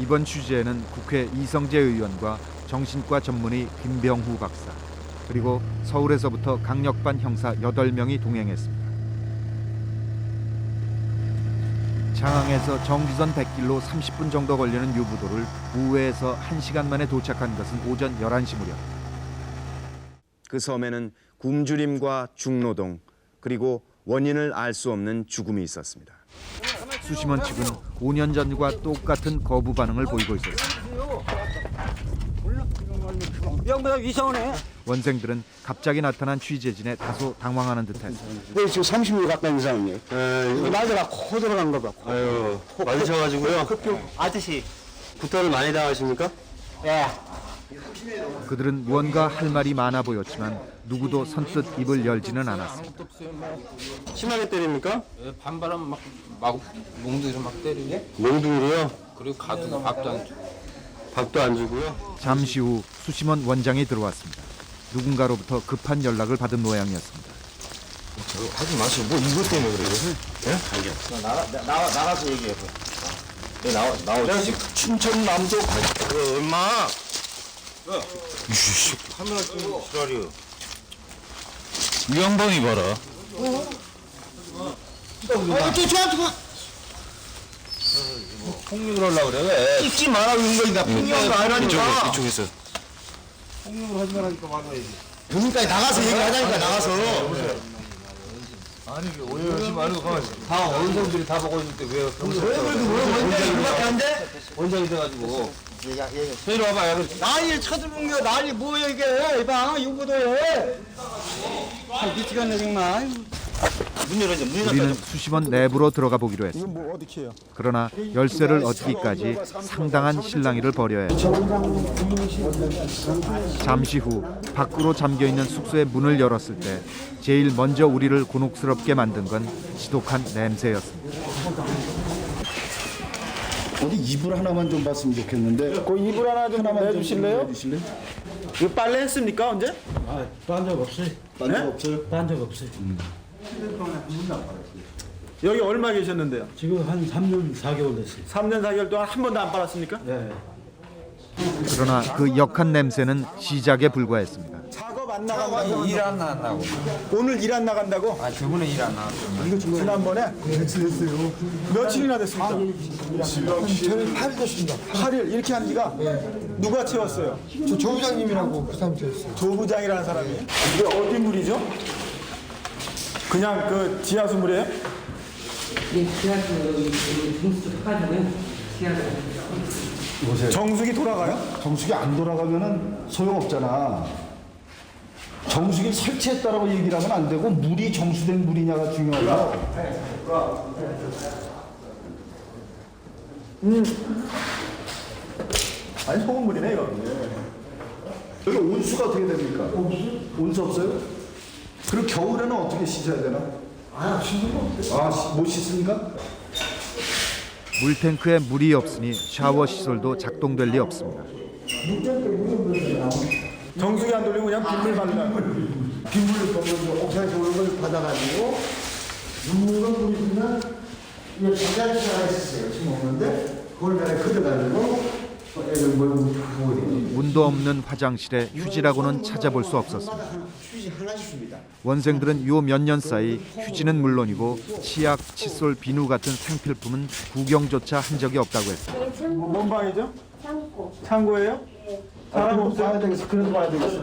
이번 취재에는 국회 이성재 의원과 정신과 전문의 김병후 박사 그리고 서울에서부터 강력반 형사 8명이 동행했습니다. 장항에서 정지선 100길로 30분 정도 걸리는 유부도를 우회에서 1시간 만에 도착한 것은 오전 11시 무렵. 그 섬에는 굶주림과 중노동 그리고 원인을 알 수 없는 죽음이 있었습니다. 수심원 측은 5년 전과 똑같은 거부 반응을 보이고 있었습니다. 양보다 이상하네. 원생들은 갑자기 나타난 취재진에 다소 당황하는 듯했습니다. 네, 지금 30일 가까이 이상이에요. 이거 낮에가 코 들어간 거 봐. 아유, 맞으셔가지고요. 아저씨. 구타를 많이 당하십니까? 예. 그들은 무언가 할 말이 많아 보였지만 누구도 선뜻 입을 열지는 않았습니다. 심하게 때립니까? 예, 반바람 막, 막 몽둥이로 막 때리고 몽둥이로요. 그리고 가두고 밥도 안 주고 밥도 안 주고요. 잠시 후 수심원 원장이 들어왔습니다. 누군가로부터 급한 연락을 받은 모양이었습니다. 하지 마시고 뭐 이것 때문에 그래요? 나와, 나가서 얘기해. 네, 나와, 나와. 춘천 남도 어, 엄마. 이씨, 카메라 좀 지랄이요. 이 양반이 봐라. 폭력을 하려고 그래 왜? 찍지 마라, 그런 거니까. 풍요한 거 아니라니까. 이쪽에 있어. 그러니까 나가서 얘기하자니까, 나가서. 오해하지 말고 가만히 있어. 다 원성들이 다 보고 있는데 왜왜 그렇게 뭐야, 원장이 그밖에 안 돼? 원장이 돼가지고. 저리 와봐, 야. 난리 쳐들은 거, 난리 뭐야, 이게. 이봐, 유부도에. 아, 미치겠네, 정말. 문 열어줘, 문 우리는 수심원 내부로 들어가 보기로 했습니다. 뭐 어떻게 해요? 그러나 열쇠를 얻기까지 상당한 실랑이를 벌여야 했죠. 잠시 후 밖으로 잠겨 있는 숙소의 문을 열었을 때 제일 먼저 우리를 곤혹스럽게 만든 건 지독한 냄새였습니다. 어디 이불 하나만 좀 봤으면 좋겠는데 그 이불 하나 좀 내주실래요? 해주실래요? 이거 빨래 했습니까, 언제? 딴적 없어요? 딴적 없어요? 딴 적 없어요. 여기 얼마 계셨는데요? 지금 한 3년 4개월 됐어요. 3년 4개월 동안 한 번도 안 빨았습니까? 네. 그러나 그 역한 냄새는 시작에 불과했습니다. 안 나간다고. 일 안 나간다고 오늘 일 안 나간다고? 아 저번에 일안 나왔죠 지난번에? 며칠 됐어요? 며칠이나 됐습니까? 저는 8일 됐습니다. 8일 이렇게 한 지가 누가 채웠어요? 저 조부장님이라고 그 사람 되었어요. 조부장이라는 사람이 이게 어디 물이죠? 그냥 그 지하수 물이에요? 정수기 돌아가요? 정수기 안 돌아가면은 소용없잖아. 정수기 설치했다라고 얘기를 하면 안 되고 물이 정수된 물이냐가 중요하고 아니 소금물이네 이거 여기 온수가 어떻게 됩니까? 온수 없어요? 그리고 겨울에는 어떻게 씻어야 되나? 아, 씻는 거 없어요. 아, 시- 못 씻습니까? 물탱크에 물이 없으니 샤워 시설도 작동될 리 없습니다. 정수기 안 돌리고 그냥 빗물 바르는 빗물을 보면 옥상에서 오는 걸 받아가지고 눈물을 뿌리면 이게 자자지가 있었어요. 지금 없는데 그걸 내가 걷어가지고 애들 뭘 부어야 문도 없는 화장실에 휴지라고는 찾아볼 수 없었습니다. 휴지 하나씩 줍니다. 원생들은 요 몇 년 사이 휴지는 물론이고 치약, 칫솔, 비누 같은 생필품은 구경조차 한 적이 없다고 했습니다. 뭔 방이죠? 창고. 창고예요? 사람 없어요? 봐야 되겠어. 그래도 봐야 되겠어.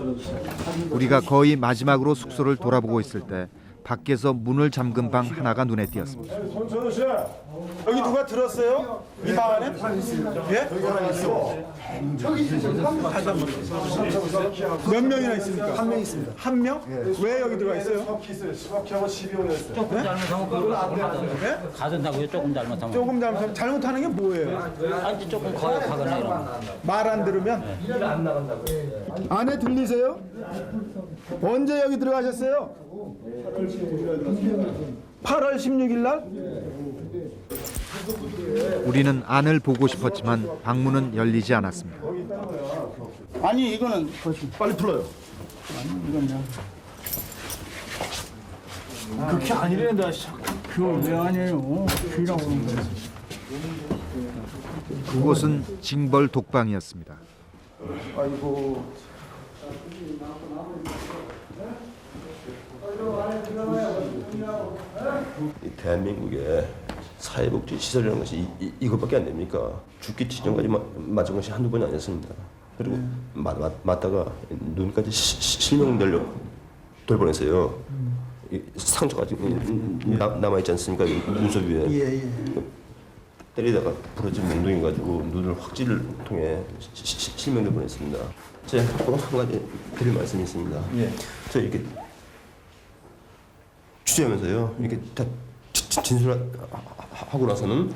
우리가 거의 마지막으로 숙소를 돌아보고 있을 때 밖에서 문을 잠근 방 하나가 눈에 띄었습니다. 손천우 씨 여기 누가 들었어요? 이 방 안에? 예? 몇 명이나 있습니까? 한 명 있습니다. 한 명? 왜 여기 들어가 있어요? 가든다고요? 조금 잘못하면. 조금 잘못 잘못하는 게 뭐예요? 아니 조금 거역하거나 이러면. 말안 들으면 안에 들리세요? 언제 여기 들어가셨어요? 8월 16일 날? 우리는 안을 보고 싶었지만 방문은 열리지 않았습니다. 아니, 이거는 빨리 풀어요. 그게 아니란다. 그걸 왜 아니에요? 귀라고 그러는 거야. 그곳은 징벌 독방이었습니다. 아이고 대한민국에 사회복지 시설이라는 것이 이, 이, 것밖에안 됩니까? 죽기 직전까지 마, 맞은 것이 한두 번이 아니었습니다. 그리고 맞, 맞, 맞다가 눈까지 시, 시- 실명되려 돌 뻔했어요. 이 상처가 지금 나, 남아있지 않습니까? 이 눈썹 위에. 예, 예. 때리다가 부러진 몽둥이 가지고 눈을 확질을 통해 실명될 뻔했습니다. 제가 또한 가지 드릴 말씀이 있습니다. 저 이렇게 취재하면서요. 이렇게 다 진술하고 나서는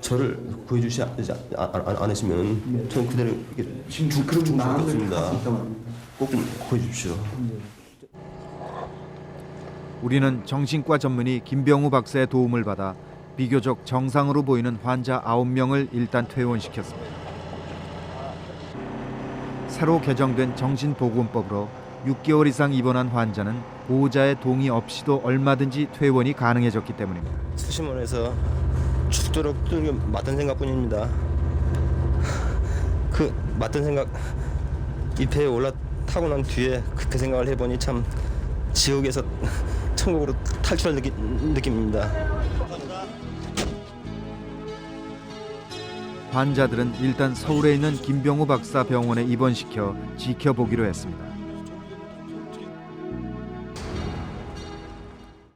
저를 구해주시 안, 안, 안 했으면 저는 그대로 이렇게 지금 죽- 그런 죽을 마음을 없습니다. 갖고 있단 말입니다. 꼭 좀 구해주십시오. 우리는 정신과 전문의 김병우 박사의 도움을 받아 비교적 정상으로 보이는 환자 9명을 일단 퇴원시켰습니다. 새로 개정된 정신보건법으로 6개월 이상 입원한 환자는 보호자의 동의 없이도 얼마든지 퇴원이 가능해졌기 때문입니다. 수심원에서 죽도록 게 맞던 생각뿐입니다. 그 맞던 생각 이 배에 올라타고 난 뒤에 그, 그 생각을 해보니 참 지옥에서 천국으로 탈출할 느낌, 느낌입니다. 환자들은 일단 서울에 있는 김병우 박사 병원에 입원시켜 지켜보기로 했습니다.